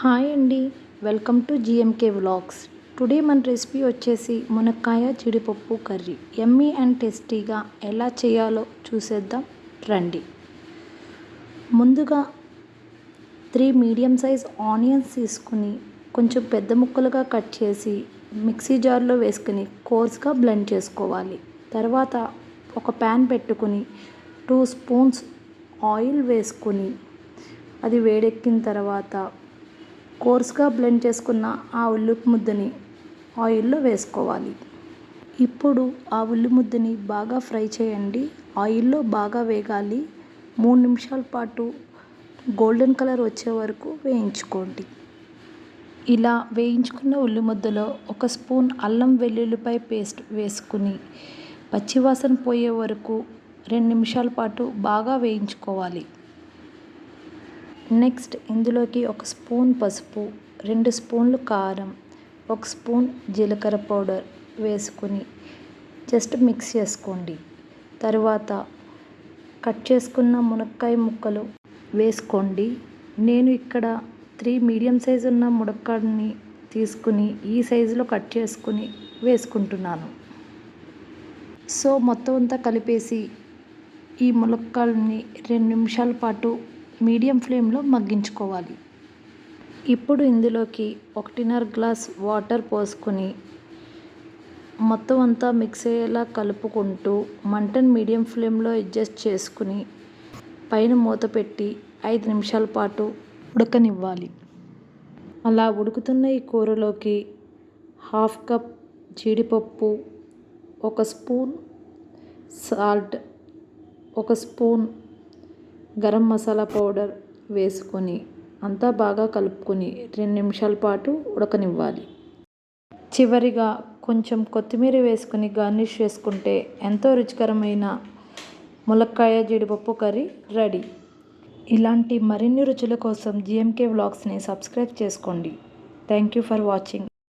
Hi అండి. Welcome to GMK vlogs today మన recipe వచ్చేసి మునక్కాయ జీడిపప్పు కర్రీ. ఎమ్మీ అండ్ టేస్టీగా ఎలా చేయాలో చూసేద్దాం. రండి. ముందుగా త్రీ మీడియం సైజ్ ఆనియన్స్ తీసుకుని కొంచెం పెద్ద ముక్కలుగా కట్ చేసి మిక్సీ జార్లో వేసుకుని కోర్స్గా బ్లెండ్ చేసుకోవాలి. తర్వాత ఒక ప్యాన్ పెట్టుకుని టూ స్పూన్స్ ఆయిల్ వేసుకుని అది వేడెక్కిన తర్వాత కోర్స్గా బ్లెండ్ చేసుకున్న ఆ ఉల్లి ముద్దని ఆయిల్లో వేసుకోవాలి. ఇప్పుడు ఆ ఉల్లి ముద్దని బాగా ఫ్రై చేయండి. ఆయిల్లో బాగా వేగాలి. మూడు నిమిషాల పాటు గోల్డెన్ కలర్ వచ్చే వరకు వేయించుకోండి. ఇలా వేయించుకున్న ఉల్లి ముద్దలో ఒక స్పూన్ అల్లం వెల్లుల్లిపాయ పేస్ట్ వేసుకుని పచ్చివాసన పోయే వరకు రెండు నిమిషాల పాటు బాగా వేయించుకోవాలి. నెక్స్ట్ ఇందులోకి ఒక స్పూన్ పసుపు రెండు స్పూన్లు కారం ఒక స్పూన్ జీలకర్ర పౌడర్ వేసుకుని జస్ట్ మిక్స్ చేసుకోండి. తర్వాత కట్ చేసుకున్న మునక్కాయ ముక్కలు వేసుకోండి. నేను ఇక్కడ త్రీ మీడియం సైజు ఉన్న మునక్కాడని తీసుకుని ఈ సైజులో కట్ చేసుకుని వేసుకుంటున్నాను. సో మొత్తం అంతా కలిపేసి ఈ ములక్కాడని రెండు నిమిషాల పాటు మీడియం ఫ్లేమ్లో మగ్గించుకోవాలి. ఇప్పుడు ఇందులోకి ఒకటిన్నర గ్లాస్ వాటర్ పోసుకొని మొత్తం అంతా మిక్స్ అయ్యేలా కలుపుకుంటూ మంటను మీడియం ఫ్లేమ్లో అడ్జస్ట్ చేసుకుని పైన మూత పెట్టి ఐదు నిమిషాల పాటు ఉడకనివ్వాలి. అలా ఉడుకుతున్న ఈ కూరలోకి హాఫ్ కప్ జీడిపప్పు ఒక స్పూన్ సాల్ట్ ఒక స్పూన్ గరం మసాలా పౌడర్ వేసుకొని అంతా బాగా కలుపుకొని రెండు నిమిషాల పాటు ఉడకనివ్వాలి. చివరిగా కొంచెం కొత్తిమీర వేసుకుని గార్నిష్ చేసుకుంటే ఎంతో రుచికరమైన ములక్కాయ జీడిపప్పు కర్రీ రెడీ. ఇలాంటి మరిన్ని రుచుల కోసం జిఎంకే వ్లాగ్స్ని సబ్స్క్రైబ్ చేసుకోండి. Thank you for watching